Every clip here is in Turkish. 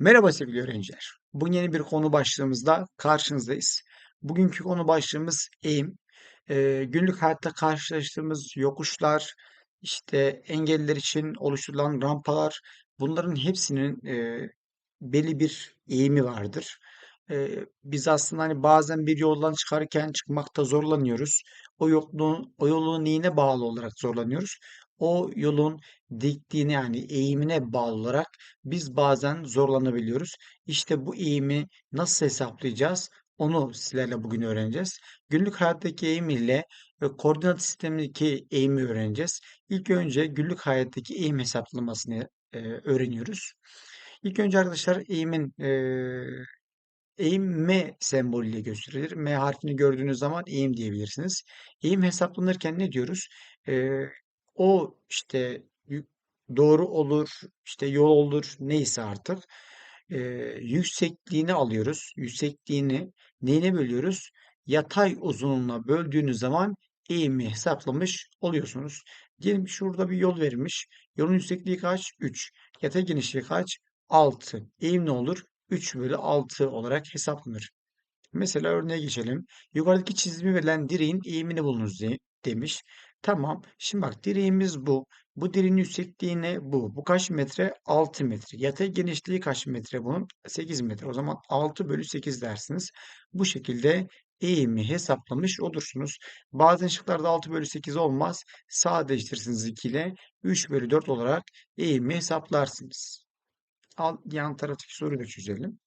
Merhaba sevgili öğrenciler. Bugün yeni bir konu başlığımızda karşınızdayız. Bugünkü konu başlığımız eğim. Ee, günlük hayatta karşılaştığımız yokuşlar, işte engelliler için oluşturulan rampalar, bunların hepsinin e, belli bir eğimi vardır. Ee, biz aslında hani bazen bir yoldan çıkarken çıkmakta zorlanıyoruz. O yolun, o yolun neyine bağlı olarak zorlanıyoruz? O yolun diktiğine yani eğimine bağlı olarak biz bazen zorlanabiliyoruz. İşte bu eğimi nasıl hesaplayacağız? Onu sizlerle bugün öğreneceğiz. Günlük hayattaki eğim ile e, koordinat sistemindeki eğimi öğreneceğiz. İlk önce günlük hayattaki eğim hesaplamasını e, öğreniyoruz. İlk önce arkadaşlar eğimin e, eğim M sembolüyle gösterilir. M harfini gördüğünüz zaman eğim diyebilirsiniz. Eğim hesaplanırken ne diyoruz? E, o işte doğru olur, işte yol olur, neyse artık. E, yüksekliğini alıyoruz. Yüksekliğini neyine bölüyoruz? Yatay uzunluğuna böldüğünüz zaman eğimi hesaplamış oluyorsunuz. Diyelim şurada bir yol verilmiş. Yolun yüksekliği kaç? 3. Yatay genişliği kaç? 6. Eğim ne olur? 3 bölü 6 olarak hesaplanır. Mesela örneğe geçelim. Yukarıdaki çizimi verilen direğin eğimini bulunuz de- demiş. Tamam. Şimdi bak direğimiz bu. Bu direğin yüksekliği ne? Bu. Bu kaç metre? 6 metre. Yatay genişliği kaç metre bunun? 8 metre. O zaman 6 bölü 8 dersiniz. Bu şekilde eğimi hesaplamış olursunuz. Bazen şıklarda 6 bölü 8 olmaz. Sadeleştirirsiniz 2 ile 3 bölü 4 olarak eğimi hesaplarsınız. Al, yan taraftaki soruyu da çözelim.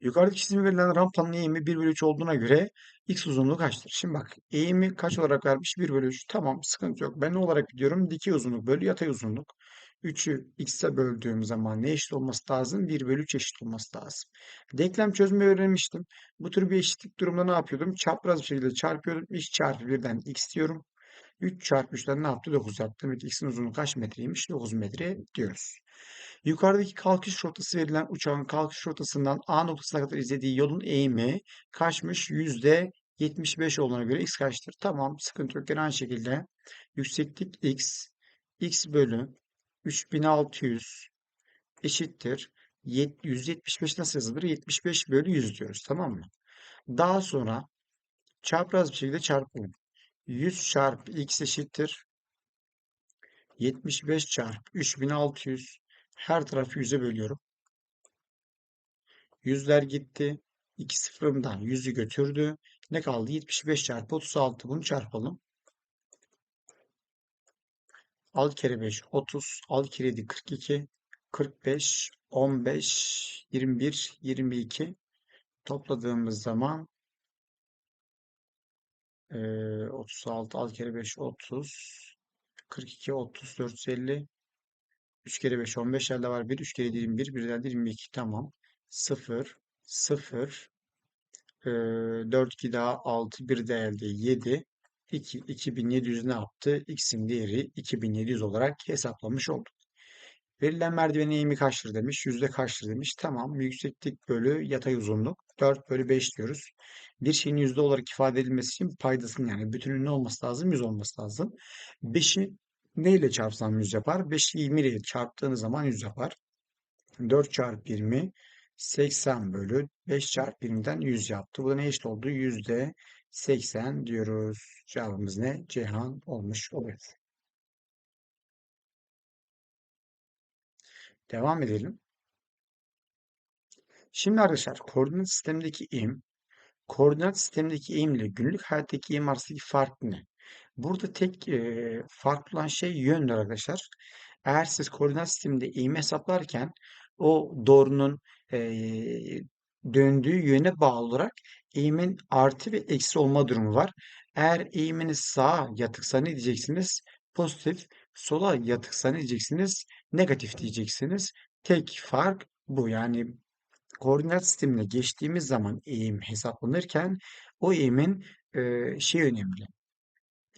Yukarıdaki çizimi verilen rampanın eğimi 1 bölü 3 olduğuna göre x uzunluğu kaçtır? Şimdi bak eğimi kaç olarak vermiş? 1 bölü 3. Tamam sıkıntı yok. Ben ne olarak gidiyorum? Dikey uzunluk bölü yatay uzunluk. 3'ü x'e böldüğüm zaman ne eşit olması lazım? 1 bölü 3 eşit olması lazım. Denklem çözümü öğrenmiştim. Bu tür bir eşitlik durumunda ne yapıyordum? Çapraz bir şekilde çarpıyordum. x çarpı 1'den x diyorum. 3 çarpı 3'ten ne yaptı? 9 yaptı. Demek x'in uzunluğu kaç metreymiş? 9 metre diyoruz. Yukarıdaki kalkış rotası verilen uçağın kalkış rotasından A noktasına kadar izlediği yolun eğimi kaçmış? Yüzde 75 olduğuna göre x kaçtır? Tamam, sıkıntı yok. Gene aynı şekilde yükseklik x, x bölü 3600 eşittir. 175 nasıl yazılır? 75 bölü 100 diyoruz. Tamam mı? Daha sonra çapraz bir şekilde çarpalım. 100 çarpı x eşittir. 75 çarpı 3600 her tarafı 100'e bölüyorum. Yüzler gitti. 2 sıfırımdan 100'ü götürdü. Ne kaldı? 75 çarpı 36. Bunu çarpalım. Al kere 5 30. Al kere 7 42. 45 15 21 22 topladığımız zaman e, 36 al kere 5 30 42 30 450 3 kere 5 15 elde var. 1 3 kere 7 21 1 elde 22 tamam. 0 0 e, 4 2 daha 6 1 de elde 7 2 2700 ne yaptı? X'in değeri 2700 olarak hesaplamış olduk. Verilen merdivenin eğimi kaçtır demiş. Yüzde kaçtır demiş. Tamam. Yükseklik bölü yatay uzunluk. 4 bölü 5 diyoruz. Bir şeyin yüzde olarak ifade edilmesi için paydasının yani bütünün ne olması lazım? 100 olması lazım. 5'i ne ile çarpsam 100 yapar? 5'i 20 ile çarptığınız zaman 100 yapar. 4 çarpı 20 80 bölü 5 çarpı 20'den 100 yaptı. Bu da ne eşit oldu? Yüzde 80 diyoruz. Cevabımız ne? Ceyhan olmuş oluyor. Devam edelim. Şimdi arkadaşlar koordinat sistemindeki eğim, koordinat sistemindeki eğim ile günlük hayattaki eğim arasındaki fark ne? Burada tek e, farklı olan şey yöndür arkadaşlar. Eğer siz koordinat sisteminde eğimi hesaplarken o doğrunun e, döndüğü yöne bağlı olarak eğimin artı ve eksi olma durumu var. Eğer eğiminiz sağa yatıksa ne diyeceksiniz? Pozitif. Sola yatıksa ne diyeceksiniz? Negatif diyeceksiniz. Tek fark bu. Yani koordinat sistemine geçtiğimiz zaman eğim hesaplanırken o eğimin e, şey önemli.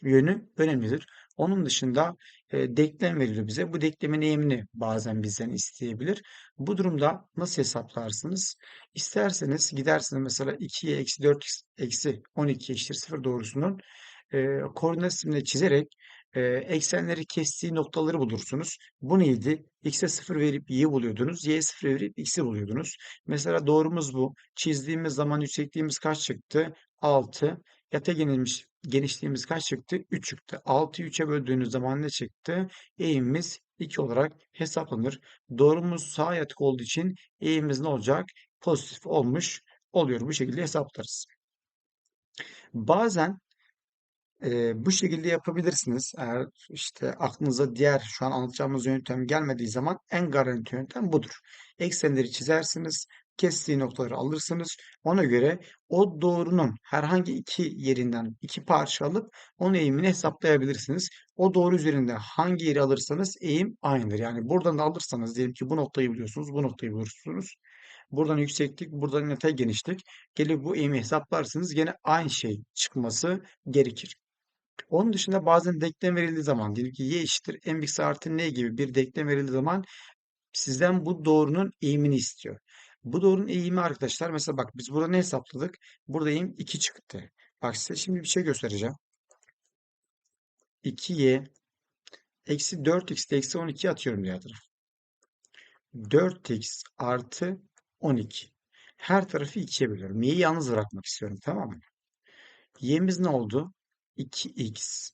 Yönü önemlidir. Onun dışında e, denklem verilir bize. Bu denklemin eğimini bazen bizden isteyebilir. Bu durumda nasıl hesaplarsınız? İsterseniz gidersiniz mesela 2'ye eksi 4 eksi 12 eşittir 0 doğrusunun e, koordinat sistemini çizerek e, eksenleri kestiği noktaları bulursunuz. Bu neydi? X'e 0 verip y'yi buluyordunuz. Y'ye 0 verip x'i buluyordunuz. Mesela doğrumuz bu. Çizdiğimiz zaman yüksekliğimiz kaç çıktı? 6. Yatay genişliğimiz, genişliğimiz kaç çıktı? 3 çıktı. 6'yı 3'e böldüğünüz zaman ne çıktı? Eğimimiz 2 olarak hesaplanır. Doğrumuz sağ yatık olduğu için eğimimiz ne olacak? Pozitif olmuş oluyor. Bu şekilde hesaplarız. Bazen e, bu şekilde yapabilirsiniz. Eğer işte aklınıza diğer şu an anlatacağımız yöntem gelmediği zaman en garanti yöntem budur. Eksenleri çizersiniz, kestiği noktaları alırsınız. Ona göre o doğrunun herhangi iki yerinden iki parça alıp onun eğimini hesaplayabilirsiniz. O doğru üzerinde hangi yeri alırsanız eğim aynıdır. Yani buradan da alırsanız diyelim ki bu noktayı biliyorsunuz, bu noktayı bulursunuz. Buradan yükseklik, buradan yatay genişlik. Gelip bu eğimi hesaplarsınız. Gene aynı şey çıkması gerekir. Onun dışında bazen denklem verildiği zaman diyelim ki y eşittir mx artı n gibi bir denklem verildiği zaman sizden bu doğrunun eğimini istiyor. Bu doğrunun eğimi arkadaşlar mesela bak biz burada ne hesapladık? Burada eğim 2 çıktı. Bak size şimdi bir şey göstereceğim. 2y eksi 4x eksi 12 atıyorum diğer tarafa. 4x artı 12. Her tarafı 2'ye bölüyorum. Y'yi yalnız bırakmak istiyorum tamam mı? Y'miz ne oldu? 2x.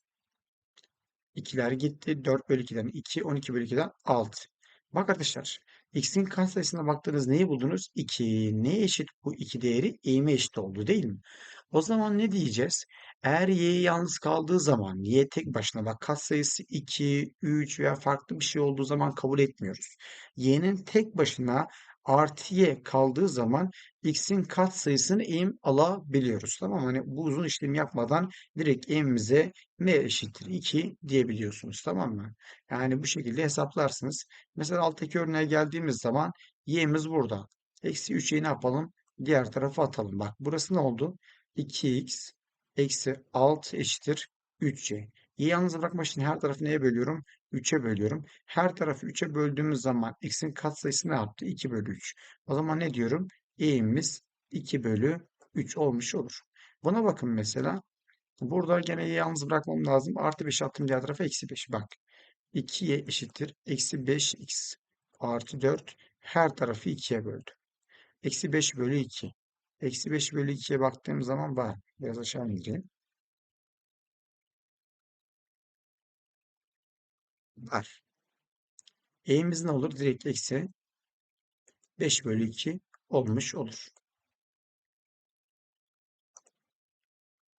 2'ler gitti. 4 bölü 2'den 2, 12 bölü 2'den 6. Bak arkadaşlar. X'in katsayısına baktınız neyi buldunuz? 2. Neye eşit bu 2 değeri? Eğime eşit oldu değil mi? O zaman ne diyeceğiz? Eğer y yalnız kaldığı zaman y tek başına bak katsayısı 2, 3 veya farklı bir şey olduğu zaman kabul etmiyoruz. y'nin tek başına artı kaldığı zaman x'in katsayısını eğim alabiliyoruz. Tamam? Hani bu uzun işlem yapmadan direkt eğimimize m eşittir 2 diyebiliyorsunuz. Tamam mı? Yani bu şekilde hesaplarsınız. Mesela alttaki örneğe geldiğimiz zaman y'miz burada. Eksi 3'ü ne yapalım? Diğer tarafa atalım. Bak burası ne oldu? 2x eksi 6 eşittir 3y. y'yi yalnız bırakmak için her tarafı neye bölüyorum? 3'e bölüyorum. Her tarafı 3'e böldüğümüz zaman x'in katsayısı ne yaptı? 2 bölü 3. O zaman ne diyorum? eğimimiz 2 bölü 3 olmuş olur. Buna bakın mesela. Burada gene y'yi yalnız bırakmam lazım. Artı 5 attım diğer tarafa eksi 5. Bak 2y eşittir. Eksi 5x artı 4 her tarafı 2'ye böldü. Eksi 5 bölü 2. Eksi 5 bölü 2'ye baktığım zaman var. Biraz aşağı indireyim. Var. Eğimiz ne olur? Direkt eksi 5 bölü 2 olmuş olur.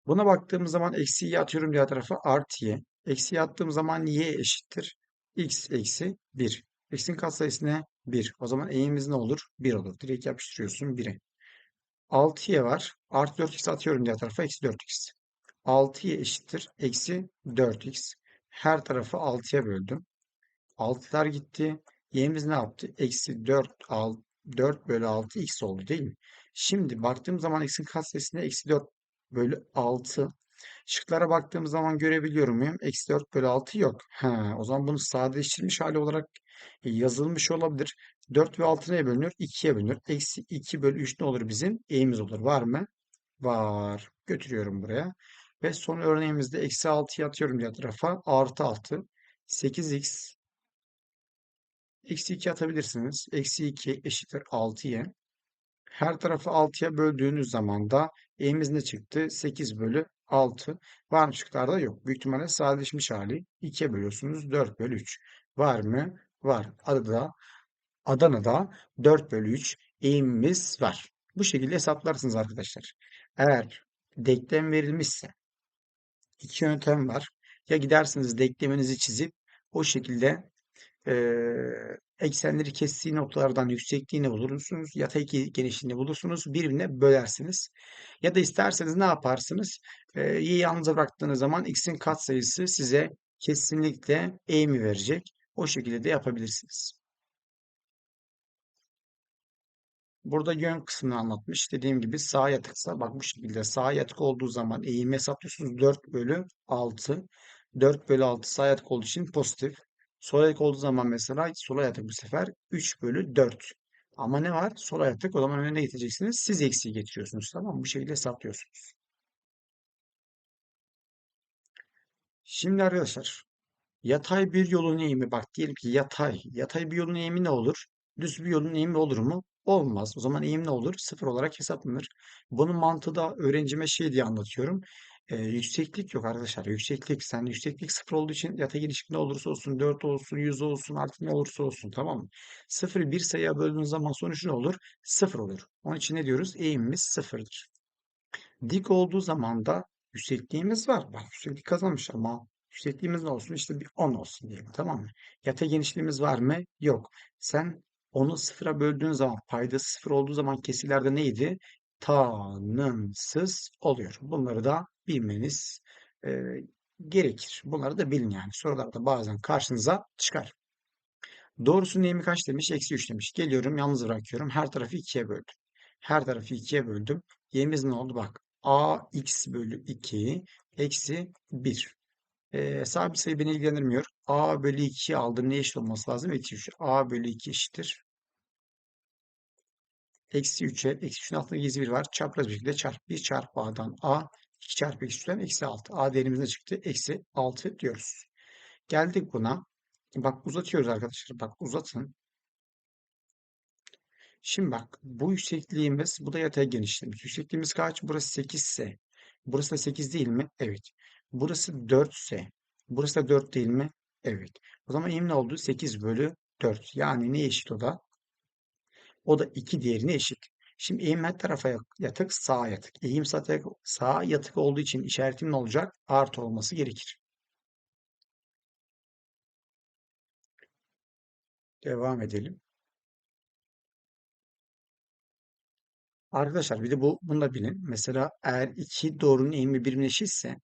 Buna baktığımız zaman eksiyi atıyorum diğer tarafa artı y. Eksiyi attığım zaman y eşittir. x eksi 1. X'in katsayısı ne? 1. O zaman eğimiz ne olur? 1 olur. Direkt yapıştırıyorsun 1'e. 6y var. Artı 4x atıyorum diğer tarafa. Eksi 4x. 6y eşittir. Eksi 4x. Her tarafı 6'ya böldüm. 6'lar gitti. Y'miz ne yaptı? Eksi 4, 6, 4 bölü 6 x oldu değil mi? Şimdi baktığım zaman x'in katsayısı ne? Eksi 4 bölü 6. Şıklara baktığım zaman görebiliyor muyum? Eksi 4 bölü 6 yok. Ha, o zaman bunu sadeleştirilmiş hali olarak yazılmış olabilir. 4 ve 6 neye bölünür? 2'ye bölünür. Eksi 2 bölü 3 ne olur bizim? Eğimiz olur. Var mı? Var. Götürüyorum buraya. Ve son örneğimizde eksi 6'yı atıyorum diğer tarafa. Artı 6. 8x eksi 2 atabilirsiniz. Eksi 2 eşittir 6y. Her tarafı 6'ya böldüğünüz zaman da eğimiz ne çıktı? 8 bölü 6. Var mı şıklarda? Yok. Büyük ihtimalle sadeleşmiş hali. 2'ye bölüyorsunuz. 4 bölü 3. Var mı? Var. Adana'da, Adana'da 4 bölü 3 eğimimiz var. Bu şekilde hesaplarsınız arkadaşlar. Eğer denklem verilmişse iki yöntem var. Ya gidersiniz denkleminizi çizip o şekilde eee, eksenleri kestiği noktalardan yüksekliğini bulursunuz. Yatay genişliğini bulursunuz. Birbirine bölersiniz. Ya da isterseniz ne yaparsınız? Y'yi yalnız bıraktığınız zaman x'in katsayısı size kesinlikle eğimi verecek. O şekilde de yapabilirsiniz. Burada yön kısmını anlatmış. Dediğim gibi sağa yatıksa bak bu şekilde sağa yatık olduğu zaman eğimi hesaplıyorsunuz 4 bölü 6. 4 bölü 6 sağa yatık olduğu için pozitif. Sola yatık olduğu zaman mesela sola yatık bu sefer 3 bölü 4. Ama ne var? Sola yatık o zaman önüne getireceksiniz. Siz eksiği getiriyorsunuz. Tamam mı? Bu şekilde hesaplıyorsunuz. Şimdi arkadaşlar Yatay bir yolun eğimi bak diyelim ki yatay. Yatay bir yolun eğimi ne olur? Düz bir yolun eğimi olur mu? Olmaz. O zaman eğim ne olur? Sıfır olarak hesaplanır. Bunun mantığı da öğrencime şey diye anlatıyorum. Ee, yükseklik yok arkadaşlar. Yükseklik sen yükseklik sıfır olduğu için yatay genişlik ne olursa olsun 4 olsun 100 olsun artık ne olursa olsun tamam mı? Sıfırı bir sayıya böldüğün zaman sonuç ne olur? Sıfır olur. Onun için ne diyoruz? Eğimimiz sıfırdır. Dik olduğu zaman da yüksekliğimiz var. Bak yükseklik kazanmış ama yüksekliğimiz ne olsun? İşte bir 10 olsun diyelim tamam mı? Yatay genişliğimiz var mı? Yok. Sen onu sıfıra böldüğün zaman paydası sıfır olduğu zaman kesirlerde neydi? Tanımsız oluyor. Bunları da bilmeniz e, gerekir. Bunları da bilin yani. Sorularda bazen karşınıza çıkar. Doğrusu neyimi kaç demiş? Eksi 3 demiş. Geliyorum yalnız bırakıyorum. Her tarafı 2'ye böldüm. Her tarafı 2'ye böldüm. Y'miz ne oldu? Bak. ax bölü 2 eksi 1. Ee, sabit sayı beni ilgilendirmiyor. a bölü 2'yi aldım. Ne eşit olması lazım? Eksi 3. a bölü 2 eşittir. Eksi 3'e. Eksi 3'ün altında gizli 1 var. Çapraz bir şekilde çarp. 1 çarpı a'dan a. 2 çarpı eksi 3'ten eksi 6. a değerimiz ne çıktı? Eksi 6 diyoruz. Geldik buna. Bak uzatıyoruz arkadaşlar. Bak uzatın. Şimdi bak bu yüksekliğimiz bu da yatay genişliğimiz. Yüksekliğimiz kaç? Burası 8 ise. Burası da 8 değil mi? Evet. Burası 4 ise. Burası da 4 değil mi? Evet. O zaman eğim ne oldu? 8 bölü 4. Yani ne eşit o da? O da 2 diğerine eşit. Şimdi eğim her tarafa yatık, sağa yatık. Eğim sağa, sağa yatık olduğu için işaretim ne olacak? Artı olması gerekir. Devam edelim. Arkadaşlar bir de bu bunu da bilin. Mesela eğer iki doğrunun eğimi birbirine eşitse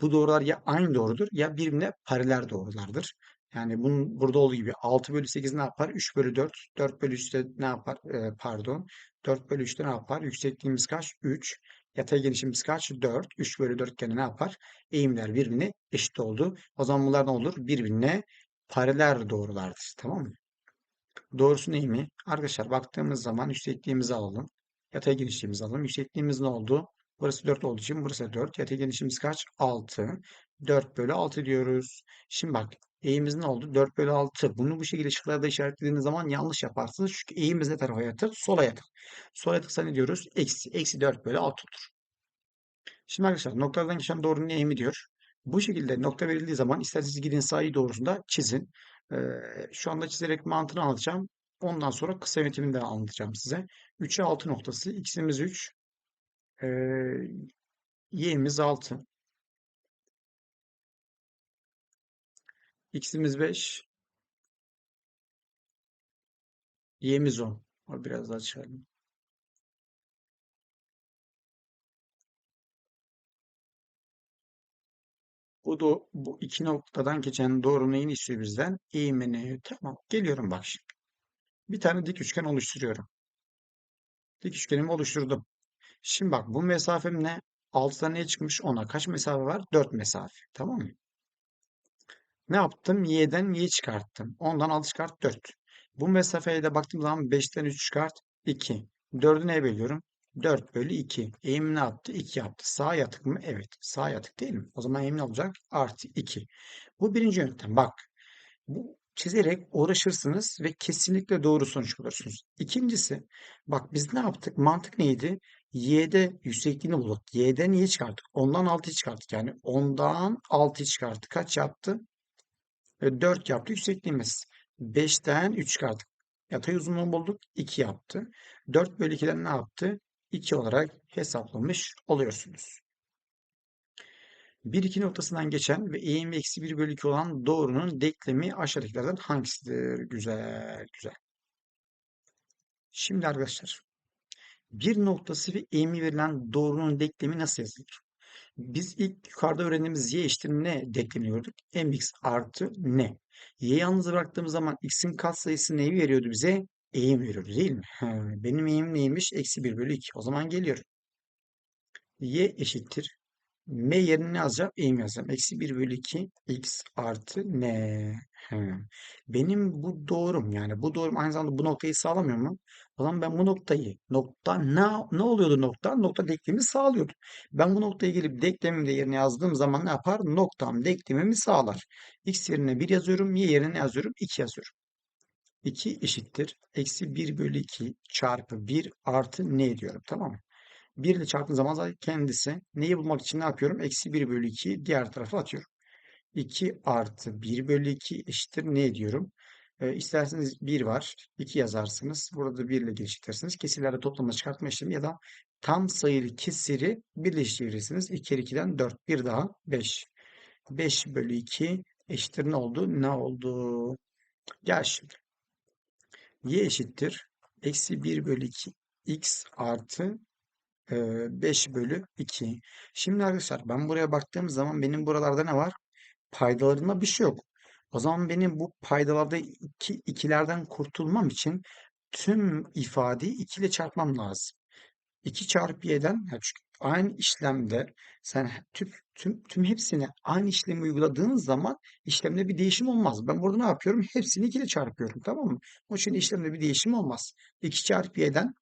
bu doğrular ya aynı doğrudur ya birbirine paralel doğrulardır. Yani bunun burada olduğu gibi 6 bölü 8 ne yapar? 3 bölü 4. 4 bölü 3'te ne yapar? Ee, pardon. 4 bölü 3'te ne yapar? Yüksekliğimiz kaç? 3. Yatay genişliğimiz kaç? 4. 3 bölü 4 gene ne yapar? Eğimler birbirine eşit oldu. O zaman bunlar ne olur? Birbirine paralel doğrulardır. Tamam mı? Doğrusu neymi? Arkadaşlar baktığımız zaman yüksekliğimizi alalım. Yatay genişliğimizi alalım. Yüksekliğimiz ne oldu? Burası 4 olduğu için burası 4. Yatay genişliğimiz kaç? 6. 4 bölü 6 diyoruz. Şimdi bak eğimimiz ne oldu? 4 bölü 6. Bunu bu şekilde şıklarda işaretlediğiniz zaman yanlış yaparsınız. Çünkü eğimimiz ne tarafa yatık? Sola yatık. Sola yatıksa ne diyoruz? Eksi. Eksi 4 bölü 6 olur. Şimdi arkadaşlar noktadan geçen doğrunun eğimi diyor. Bu şekilde nokta verildiği zaman isterseniz gidin sahi doğrusunda çizin. Ee, şu anda çizerek mantığını anlatacağım. Ondan sonra kısa yönetimini de anlatacağım size. 3'e 6 noktası. X'imiz 3. Ee, Y'imiz 6. X'imiz 5. Y'imiz 10. O biraz daha çıkardım. Bu, do bu iki noktadan geçen doğru neyin istiyor bizden? Eğimini. Tamam. Geliyorum bak şimdi. Bir tane dik üçgen oluşturuyorum. Dik üçgenimi oluşturdum. Şimdi bak bu mesafem ne? 6'dan ne çıkmış? 10'a. Kaç mesafe var? 4 mesafe. Tamam mı? Ne yaptım? Y'den Y çıkarttım. 10'dan 6 çıkart 4. Bu mesafeye de baktığım zaman 5'ten 3 çıkart 2. 4'ü neye bölüyorum? 4 bölü 2. Eğim ne yaptı? 2 yaptı. Sağ yatık mı? Evet. Sağ yatık değil mi? O zaman eğim ne olacak? Artı 2. Bu birinci yöntem. Bak. Bu çizerek uğraşırsınız ve kesinlikle doğru sonuç bulursunuz. İkincisi, bak biz ne yaptık? Mantık neydi? Y'de yüksekliğini bulduk. Y'den niye çıkarttık? Ondan 6'yı çıkarttık. Yani ondan 6'yı çıkarttık. Kaç yaptı? 4 yaptı yüksekliğimiz. 5'ten 3 çıkarttık. Yatay uzunluğunu bulduk. 2 yaptı. 4 bölü 2'den ne yaptı? 2 olarak hesaplamış oluyorsunuz. 1 2 noktasından geçen ve eğim eksi 1 bölü 2 olan doğrunun denklemi aşağıdakilerden hangisidir? Güzel, güzel. Şimdi arkadaşlar, bir noktası ve eğimi verilen doğrunun denklemi nasıl yazılır? Biz ilk yukarıda öğrendiğimiz y eşittir ne denklemiyorduk? mx artı ne? Y'yi yalnız bıraktığımız zaman x'in katsayısı neyi veriyordu bize? Eğim veriyordu değil mi? benim eğim neymiş? Eksi 1 bölü 2. O zaman geliyorum. y eşittir M yerine ne yazacağım? Eğim yazacağım. Eksi 1 bölü 2 x artı n. He. Benim bu doğrum yani bu doğrum aynı zamanda bu noktayı sağlamıyor mu? O zaman ben bu noktayı nokta ne, ne oluyordu nokta? Nokta denklemi sağlıyordu. Ben bu noktaya gelip denklemimi de yerine yazdığım zaman ne yapar? Noktam denklemimi sağlar. X yerine 1 yazıyorum. Y yerine ne yazıyorum? 2 yazıyorum. 2 eşittir. Eksi 1 bölü 2 çarpı 1 artı ne diyorum. Tamam mı? 1 ile çarptığım zaman zaten kendisi neyi bulmak için ne yapıyorum? Eksi 1 bölü 2'yi diğer tarafa atıyorum. 2 artı 1 bölü 2 eşittir ne diyorum? E, isterseniz 1 var. 2 yazarsınız. Burada 1 ile genişletirsiniz. Kesirlerde toplama çıkartma işlemi ya da tam sayılı kesiri birleştirirsiniz. 2 kere 2'den 4. Bir daha 5. 5 bölü 2 eşittir ne oldu? Ne oldu? Gel şimdi. Y eşittir. Eksi 1 bölü 2 x artı 5 bölü 2. Şimdi arkadaşlar ben buraya baktığım zaman benim buralarda ne var? Paydalarında bir şey yok. O zaman benim bu paydalarda iki, ikilerden kurtulmam için tüm ifadeyi 2 ile çarpmam lazım. 2 çarpı y'den yani çünkü aynı işlemde sen tüm, tüm, tüm hepsine aynı işlemi uyguladığın zaman işlemde bir değişim olmaz. Ben burada ne yapıyorum? Hepsini 2 ile çarpıyorum tamam mı? O için işlemde bir değişim olmaz. 2 çarpı y'den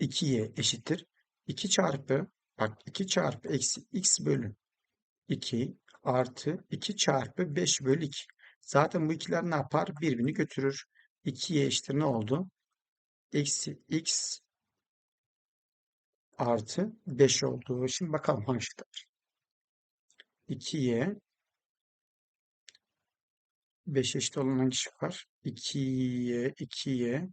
2y eşittir. 2 çarpı bak 2 çarpı eksi x bölü 2 artı 2 çarpı 5 bölü 2. Zaten bu ikiler ne yapar? Birbirini götürür. 2y eşittir ne oldu? Eksi x artı 5 oldu. Şimdi bakalım hangiler. 2y 5 eşit olan hangi şık var? 2y 2y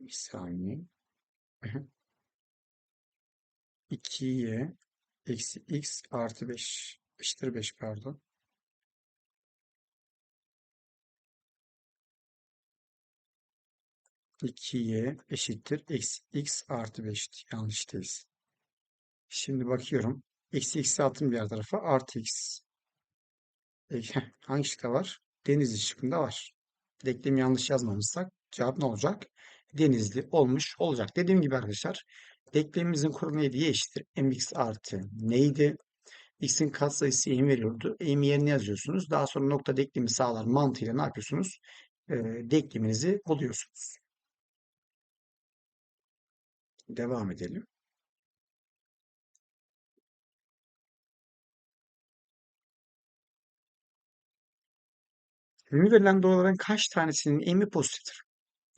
bir saniye. 2y eksi x artı 5 eşittir 5 pardon. Y eşittir eksi x artı 5 yanlıştayız. Şimdi bakıyorum. Eksi x'i attım diğer tarafa. Artı x. E, hangi şıkta var? Denizli şıkkında var. Denklemi yanlış yazmamışsak cevap ne olacak? Denizli olmuş olacak. Dediğim gibi arkadaşlar denklemimizin kuralı neydi? Y eşittir mx artı neydi? X'in katsayısı eğim veriyordu. Eğimi yerine yazıyorsunuz. Daha sonra nokta denklemi sağlar mantığıyla ne yapıyorsunuz? E, denkleminizi buluyorsunuz. Devam edelim. Ünlü verilen doğruların kaç tanesinin eğimi pozitiftir?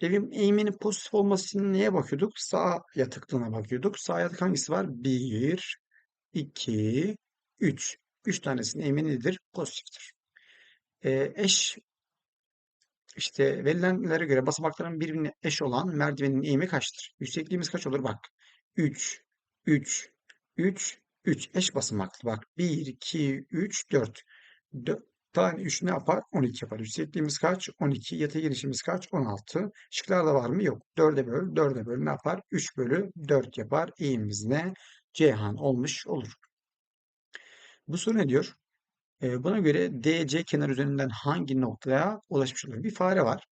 Evin eğiminin pozitif olması için neye bakıyorduk? Sağ yatıklığına bakıyorduk. Sağ yatık hangisi var? 1, 2, 3. 3 tanesinin eğimi nedir? Pozitiftir. Ee, eş işte verilenlere göre basamakların birbirine eş olan merdivenin eğimi kaçtır? Yüksekliğimiz kaç olur? Bak. 3, 3, 3, 3 eş basamaklı. Bak 1, 2, 3, 4. 4 tane 3 ne yapar? 12 yapar. Yüksekliğimiz kaç? 12. Yatay genişliğimiz kaç? 16. Şıklarda var mı? Yok. 4'e böl. 4'e böl ne yapar? 3 bölü 4 yapar. Eğimimiz ne? Ceyhan olmuş olur. Bu soru ne diyor? Ee, buna göre DC kenar üzerinden hangi noktaya ulaşmış olur? Bir fare var.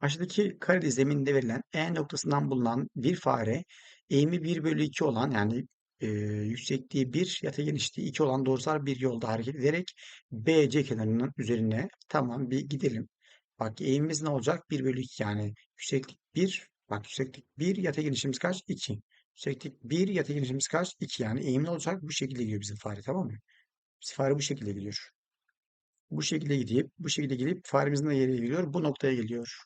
Aşağıdaki kareli zeminde verilen E noktasından bulunan bir fare eğimi 1 bölü 2 olan yani e, yüksekliği 1 yatay genişliği 2 olan doğrusal bir yolda hareket ederek BC kenarının üzerine tamam bir gidelim. Bak eğimimiz ne olacak? 1 bölü 2 yani yükseklik 1 bak yükseklik 1 yatay genişliğimiz kaç? 2. Yükseklik 1 yatay genişliğimiz kaç? 2 yani eğim ne olacak? Bu şekilde gidiyor bizim fare tamam mı? Bizim fare bu şekilde gidiyor. Bu şekilde gidip bu şekilde gidip faremizin de yere geliyor. Bu noktaya geliyor.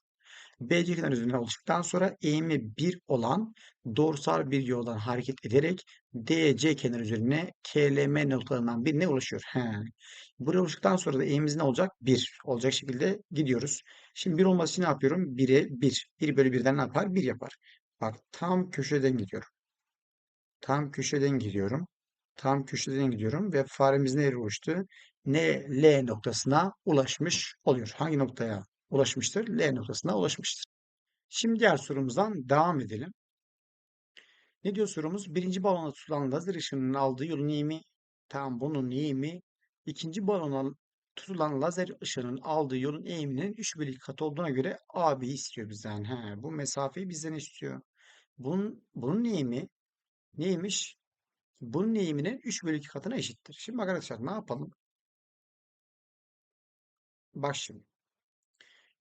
BC kenar üzerinden oluştuktan sonra eğimi 1 olan doğrusal bir yoldan hareket ederek DC kenar üzerine KLM noktalarından birine ulaşıyor. He. Buraya ulaştıktan sonra da eğimimiz ne olacak? 1 olacak şekilde gidiyoruz. Şimdi 1 olması için ne yapıyorum? 1'e 1. 1 bölü 1'den ne yapar? 1 yapar. Bak tam köşeden gidiyorum. Tam köşeden gidiyorum. Tam köşeden gidiyorum ve faremiz nereye ulaştı? Ne L noktasına ulaşmış oluyor. Hangi noktaya ulaşmıştır? L noktasına ulaşmıştır. Şimdi diğer sorumuzdan devam edelim. Ne diyor sorumuz? Birinci balona tutulan lazer ışınının aldığı yolun eğimi, tamam bunun eğimi, ikinci balona tutulan lazer ışının aldığı yolun eğiminin 3 bölü 2 katı olduğuna göre AB istiyor bizden. He, bu mesafeyi bizden istiyor. Bunun, bunun eğimi Neymiş? Bunun eğiminin 3 bölü 2 katına eşittir. Şimdi arkadaşlar ne yapalım? Bak.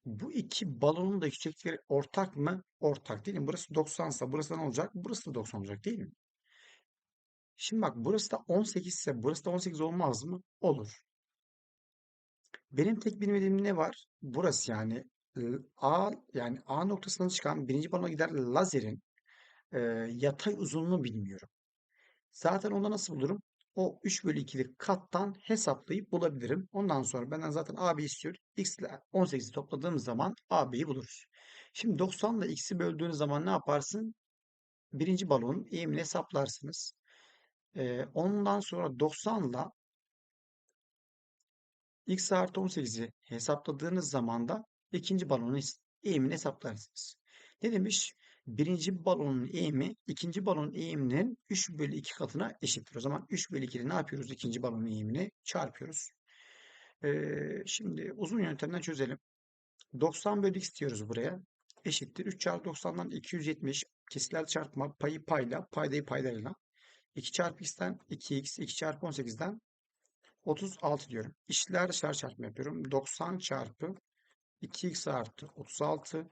Bu iki balonun da yükseklikleri ortak mı? Ortak değil mi? Burası 90 ise burası ne olacak? Burası da 90 olacak değil mi? Şimdi bak burası da 18 ise burası da 18 olmaz mı? Olur. Benim tek bilmediğim ne var? Burası yani A yani A noktasından çıkan birinci balona gider lazerin e, yatay uzunluğunu bilmiyorum. Zaten onu nasıl bulurum? O 3 bölü 2'lik kattan hesaplayıp bulabilirim. Ondan sonra benden zaten AB istiyor. X ile 18'i topladığımız zaman AB'yi buluruz. Şimdi 90 ile X'i böldüğünüz zaman ne yaparsın? Birinci balonun eğimini hesaplarsınız. Ee, ondan sonra 90 ile X artı 18'i hesapladığınız zaman da ikinci balonun eğimini hesaplarsınız. Ne demiş? Birinci balonun eğimi ikinci balonun eğiminin 3 bölü 2 katına eşittir. O zaman 3 bölü 2'de ne yapıyoruz? İkinci balonun eğimini çarpıyoruz. Ee, şimdi uzun yöntemden çözelim. 90 bölü x diyoruz buraya. Eşittir. 3 çarpı 90'dan 270. Kesiler çarpma payı payla. Paydayı paydayla. 2 çarpı x'ten 2x. 2 çarpı 18'den 36 diyorum. İşler dışarı çarpma yapıyorum. 90 çarpı 2x artı 36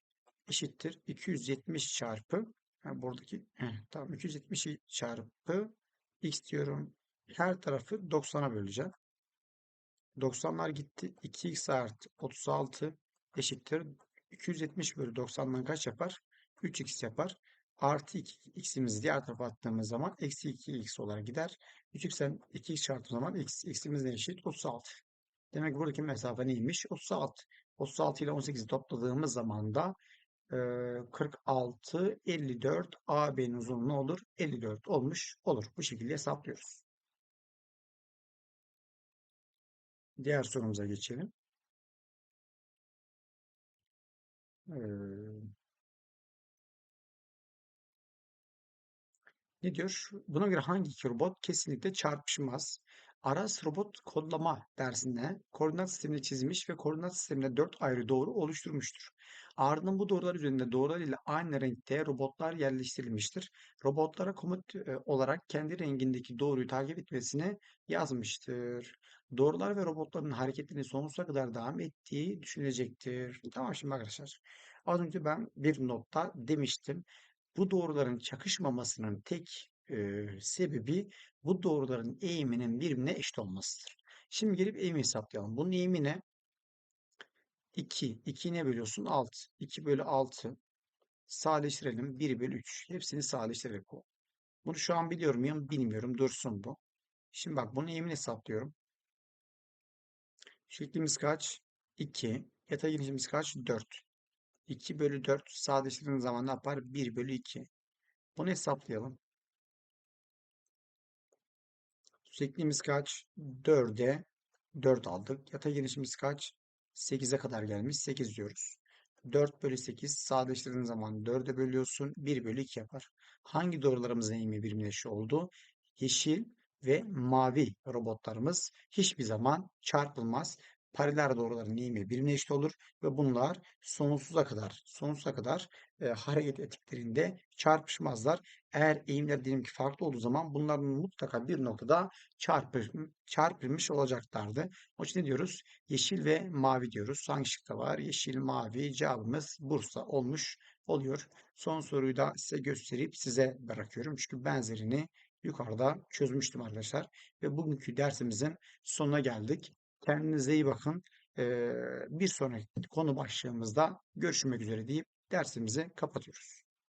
eşittir 270 çarpı yani buradaki heh, tamam 270 çarpı x diyorum. Her tarafı 90'a böleceğim. 90'lar gitti. 2x artı 36 eşittir. 270 bölü 90'dan kaç yapar? 3x yapar. Artı 2 x'imizi diğer tarafa attığımız zaman eksi 2x olarak gider. 3x'ten 2x çarptığım zaman x, x'imiz ne eşit? 36. Demek ki buradaki mesafe neymiş? 36. 36 ile 18'i topladığımız zaman da 46, 54 AB'nin uzunluğu olur? 54 olmuş olur. Bu şekilde hesaplıyoruz. Diğer sorumuza geçelim. Ee, ne diyor? Buna göre hangi iki robot kesinlikle çarpışmaz? Aras robot kodlama dersinde koordinat sistemini çizmiş ve koordinat sisteminde dört ayrı doğru oluşturmuştur. Ardından bu doğrular üzerinde doğrular ile aynı renkte robotlar yerleştirilmiştir. Robotlara komut e, olarak kendi rengindeki doğruyu takip etmesini yazmıştır. Doğrular ve robotların hareketlerini sonsuza kadar devam ettiği düşünecektir. Tamam şimdi arkadaşlar. Az önce ben bir notta demiştim. Bu doğruların çakışmamasının tek e, sebebi bu doğruların eğiminin birbirine eşit olmasıdır. Şimdi gelip eğimi hesaplayalım. Bunun eğimi ne? 2. 2'yi ne bölüyorsun? 6. 2 bölü 6. Sadeleştirelim. 1 bölü 3. Hepsini sadeleştirerek bu. Bunu şu an biliyorum ya bilmiyorum. Dursun bu. Şimdi bak bunun eğimini hesaplıyorum. Şeklimiz kaç? 2. Yatay genişimiz kaç? 4. 2 bölü 4 sadeleştirdiğiniz zaman ne yapar? 1 bölü 2. Bunu hesaplayalım. Yüksekliğimiz kaç? 4'e 4 aldık. Yatay genişimiz kaç? 8'e kadar gelmiş. 8 diyoruz. 4 bölü 8 sadeleştirdiğin zaman 4'e bölüyorsun. 1 bölü 2 yapar. Hangi doğrularımızın eğimi birbirine eşit oldu? Yeşil ve mavi robotlarımız hiçbir zaman çarpılmaz. Paralel doğruların eğimi birbirine eşit olur ve bunlar sonsuza kadar sonsuza kadar e, hareket ettiklerinde çarpışmazlar. Eğer eğimler diyelim ki farklı olduğu zaman bunların mutlaka bir noktada çarpır, çarpılmış olacaklardı. O için ne diyoruz? Yeşil ve mavi diyoruz. Hangi şıkta var? Yeşil, mavi cevabımız Bursa olmuş oluyor. Son soruyu da size gösterip size bırakıyorum. Çünkü benzerini yukarıda çözmüştüm arkadaşlar. Ve bugünkü dersimizin sonuna geldik. Kendinize iyi bakın. Bir sonraki konu başlığımızda görüşmek üzere deyip dersimizi kapatıyoruz.